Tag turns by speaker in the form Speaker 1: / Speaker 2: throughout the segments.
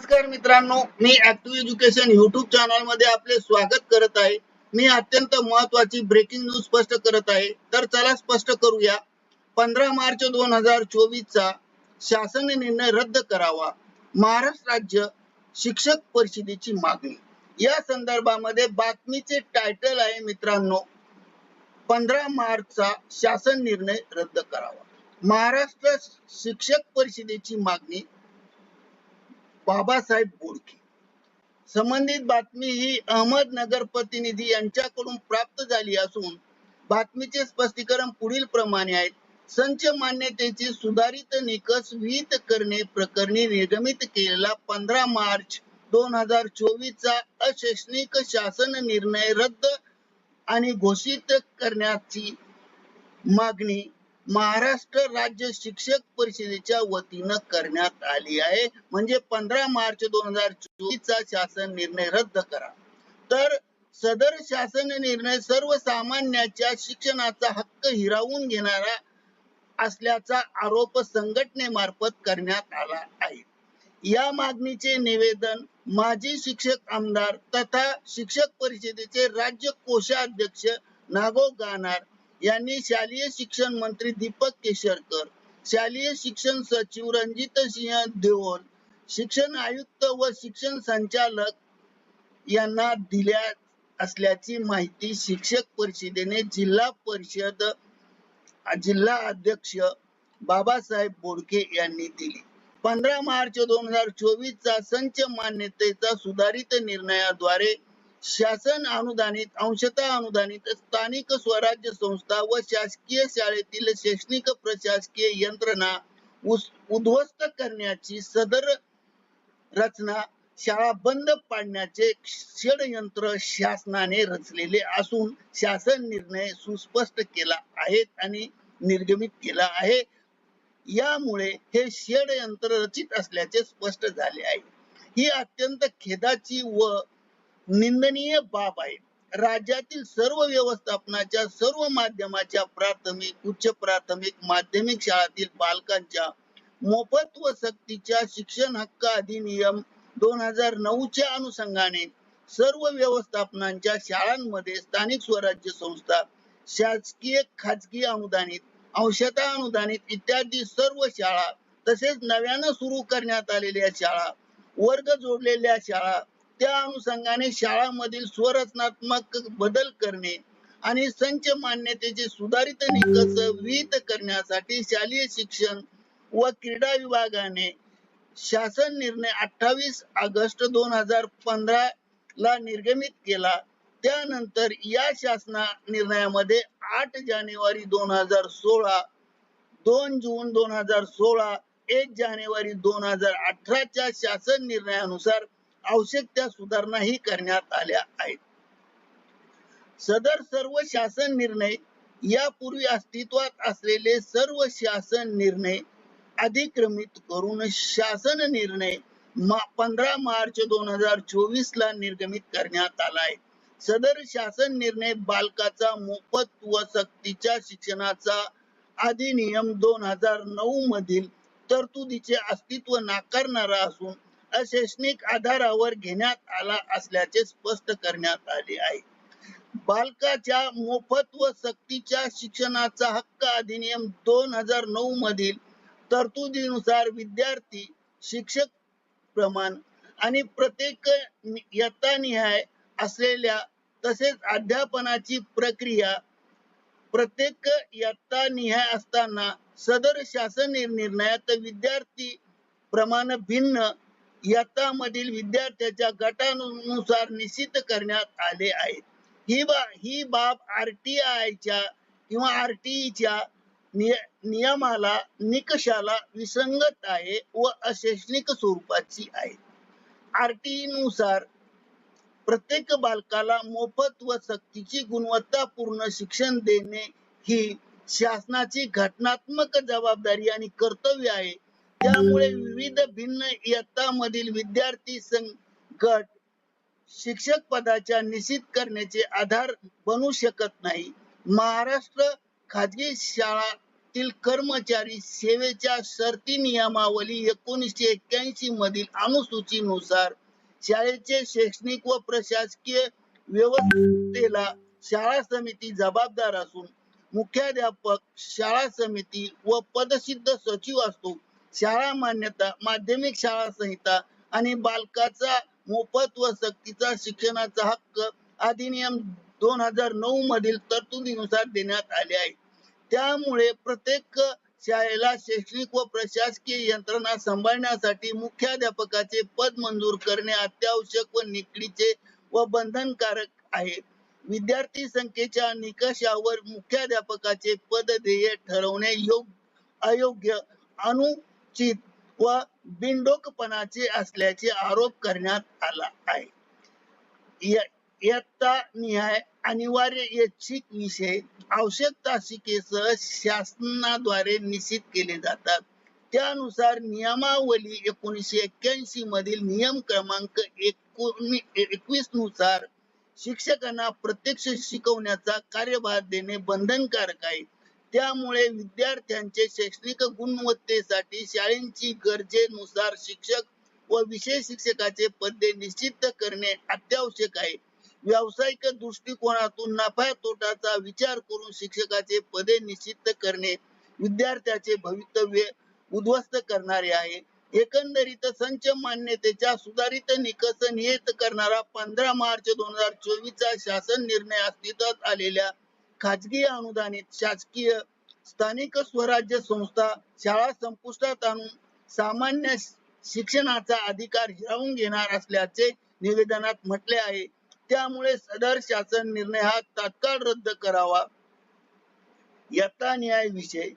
Speaker 1: नमस्कार मित्रांनो मी ऍक्टिव्ह एज्युकेशन युट्यूब चॅनलमध्ये आपले स्वागत करत आहे. मी अत्यंत महत्वाची ब्रेकिंग न्यूज स्पष्ट करत आहे. तर चला स्पष्ट करूया. पंधरा मार्च दोन हजार चोवीस चा शासन निर्णय रद्द करावा. महाराष्ट्र राज्य शिक्षक परिषदेची मागणी. या संदर्भामध्ये बातमीचे टायटल आहे मित्रांनो पंधरा मार्चचा शासन निर्णय रद्द करावा. महाराष्ट्र शिक्षक परिषदेची मागणी बाबासाहेब बोडके संबंधित बातमी ही अहमदनगर प्रतिनिधी यांच्याकडून प्राप्त झाली असून बातमीचे स्पष्टीकरण पुढील प्रमाणे आहेत. संच मान्यतेची सुधारित निकष विहित करणे प्रकरणी निर्गमित केलेला पंधरा मार्च दोन हजार चोवीस चा अशैक्षणिक शासन निर्णय रद्द आणि घोषित करण्याची मागणी महाराष्ट्र राज्य शिक्षक परिषदेच्या वतीनं करण्यात आली आहे. म्हणजे पंधरा मार्च दोन हजार चोवीस चा शासन निर्णय रद्द करा. तर सदर शासन निर्णय सर्वसामान्याच्या शिक्षणाचा हक्क हिरावून घेणारा असल्याचा आरोप संघटनेमार्फत करण्यात आला आहे. या मागणीचे निवेदन माजी शिक्षक आमदार तथा शिक्षक परिषदेचे राज्य कोषाध्यक्ष नागो गानार यांनी शालेय शिक्षण मंत्री दीपक केशरकर शालेय शिक्षण सचिव रणजित सिंह देओल शिक्षण आयुक्त व शिक्षण संचालक यांना दिल्या असल्याची माहिती शिक्षक परिषदेने जिल्हा परिषद जिल्हा अध्यक्ष बाबासाहेब बोडके यांनी दिली. पंधरा मार्च दोन हजार चोवीस चा संच मान्यतेचा सुधारित निर्णयाद्वारे शासन अनुदानित अंशतः अनुदानित स्थानिक स्वराज्य संस्था व शासकीय शाळेतील शैक्षणिक प्रशासकीय यंत्रणा उद्ध्वस्त करण्याची सदर रचना शाळा बंद पाडण्याचे षडयंत्र शासनाने रचलेले असून शासन निर्णय सुस्पष्ट केला आहे आणि निर्गमित केला आहे. यामुळे हे षडयंत्र रचित असल्याचे स्पष्ट झाले आहे. ही अत्यंत खेदाची व निंदनीय बाब आहे. राज्यातील सर्व व्यवस्थापनाच्या सर्व माध्यमाच्या प्राथमिक उच्च प्राथमिक माध्यमिक शाळातील बालकांच्या मोफत व सक्तीच्या शिक्षण हक्क अधिनियम दोन हजार नऊच्या अनुषंगाने सर्व व्यवस्थापनांच्या शाळांमध्ये स्थानिक स्वराज्य संस्था शासकीय खाजगी अनुदानित अंशतः अनुदानित इत्यादी सर्व शाळा तसेच नव्यानं सुरू करण्यात आलेल्या शाळा वर्ग जोडलेल्या शाळा त्या अनुषंगाने शाळांमधील स्वरचनात्मक बदल करणे आणि संच मान्यतेचे सुधारित निकष विहित करण्यासाठी शालेय शिक्षण व क्रीडा विभागाने शासन निर्णय अठ्ठावीस ऑगस्ट दोन हजार पंधरा ला निर्गमित केला. त्यानंतर या शासना निर्णयामध्ये आठ जानेवारी दोन हजार सोळा दोन जून दोन हजार सोळा एक जानेवारी दोन हजार अठराच्या शासन निर्णयानुसार आवश्यक त्या सुधारणाही करण्यात आल्या आहेत. सदर सर्व शासन निर्णय यापूर्वी अस्तित्वात असलेले सर्व शासन निर्णय अधिक्रमित करून शासन निर्णय पंधरा मार्च दोन हजार चोवीस ला निर्गमित करण्यात आला आहे. सदर शासन निर्णय बालकाचा मोफत व सक्तीच्या शिक्षणाचा अधिनियम दोन हजार नऊ मधील तरतुदीचे अस्तित्व नाकारणारा असून अशैक्षणिक आधारावर घेण्यात आला असल्याचे स्पष्ट करण्यात आले आहे. बालकाच्या मोफत व सक्तीच्या शिक्षणाचा हक्क अधिनियम दोन हजार नऊ मधील तरतुदीनुसार विद्यार्थी शिक्षक प्रमाण आणि प्रत्येक इयत्ता निहाय असलेल्या तसेच अध्यापनाची प्रक्रिया प्रत्येक इयत्ता निहाय असताना सदर शासन निर्णयात विद्यार्थी प्रमाण भिन्न इयत्ता मधील विद्यार्थ्याच्या गटानुसार निश्चित करण्यात आले आहे ही बा ही बाब आरटीआयच्या किंवा आरटीईच्या नियमाला निकषाला विसंगत आहे व अशैक्षणिक स्वरूपाची आहे. आरटीई नुसार प्रत्येक बालकाला मोफत व सक्तीची गुणवत्तापूर्ण शिक्षण देणे ही शासनाची घटनात्मक जबाबदारी आणि कर्तव्य आहे. त्यामुळे विविध भिन्न इयत्ता मधील विद्यार्थी संघट शिक्षक पदाच्या निश्चित करण्याचे आधार बनू शकत नाही. महाराष्ट्र खाजगी शाळातील कर्मचारी सेवेच्या शर्ती नियमावली एकोणीसशे एक्क्याऐंशी मधील अनुसूचीनुसार शाळेचे शैक्षणिक व प्रशासकीय व्यवस्थेला शाळा समिती जबाबदार असून मुख्याध्यापक शाळा समिती व पदसिद्ध सचिव असतो. शाळा मान्यता माध्यमिक शाळा संहिता आणि बालकाचा मोफत व सक्तीचा शिक्षणाचा हक्क अधिनियम दोन हजार नऊ मधील तरतुदीनुसार देण्यात आले आहे. त्यामुळे प्रत्येक शाळेला शैक्षणिक व प्रशासकीय यंत्रणा सांभाळण्यासाठी मुख्याध्यापकाचे पद मंजूर करणे अत्यावश्यक व निकडीचे व बंधनकारक आहे. विद्यार्थी संख्येच्या निकषावर मुख्याध्यापकाचे पद ध्येय ठरवणे योग्य अयोग्य अनु अनुचित व बिनडोकपणाचे असल्याचे आरोप करण्यात आला आहे. इयत्ता निहाय अनिवार्य ऐच्छिक विषय आवश्यकता शिकेसह शासनाद्वारे निश्चित केले जातात. त्यानुसार नियमावली एकोणीसशे एक्क्याऐंशी मधील नियम क्रमांक एकवीसनुसार शिक्षकांना प्रत्यक्ष शिकवण्याचा कार्यभार देणे बंधनकारक आहे. त्यामुळे विद्यार्थ्यांचे शैक्षणिक गुणवत्तेसाठी शाळेंची गरजेनुसार शिक्षक व विषय शिक्षकाचे पदे निश्चित करणे अत्यावश्यक आहे. व्यावसायिक दृष्टिकोनातून नफा तोटाचा विचार करून शिक्षकाचे पदे निश्चित करणे विद्यार्थ्याचे भवितव्य उद्ध्वस्त करणारे आहे. एकंदरीत संच मान्यतेच्या सुधारित निकष नियत करणारा पंधरा मार्च दोन हजार चोवीस चा शासन निर्णय अस्तित्वात आलेल्या खाजगी अनुदानित शासकीय स्थानिक स्वराज्य संस्था शाळा संपुष्टात आणून सामान्य शिक्षणाचा अधिकार हिरावून घेणार असल्याचे निवेदनात म्हटले आहे. त्यामुळे सदर शासन निर्णय हा तात्काळ रद्द करावा. इयत्ता न्याय विषय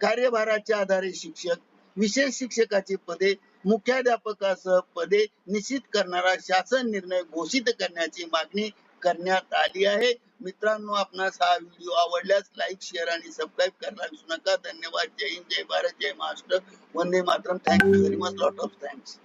Speaker 1: कार्यभाराच्या आधारे शिक्षक विशेष शिक्षकाची पदे मुख्याध्यापकासह पदे निश्चित करणारा शासन निर्णय घोषित करण्याची मागणी करण्यात आली आहे. मित्रांनो आपणास हा व्हिडिओ आवडल्यास लाईक शेअर आणि सबस्क्राईब करायला विसरू नका. धन्यवाद. जय हिंद जय भारत जय महाराष्ट्र. वंदे Mataram. Thank you very much lot of thanks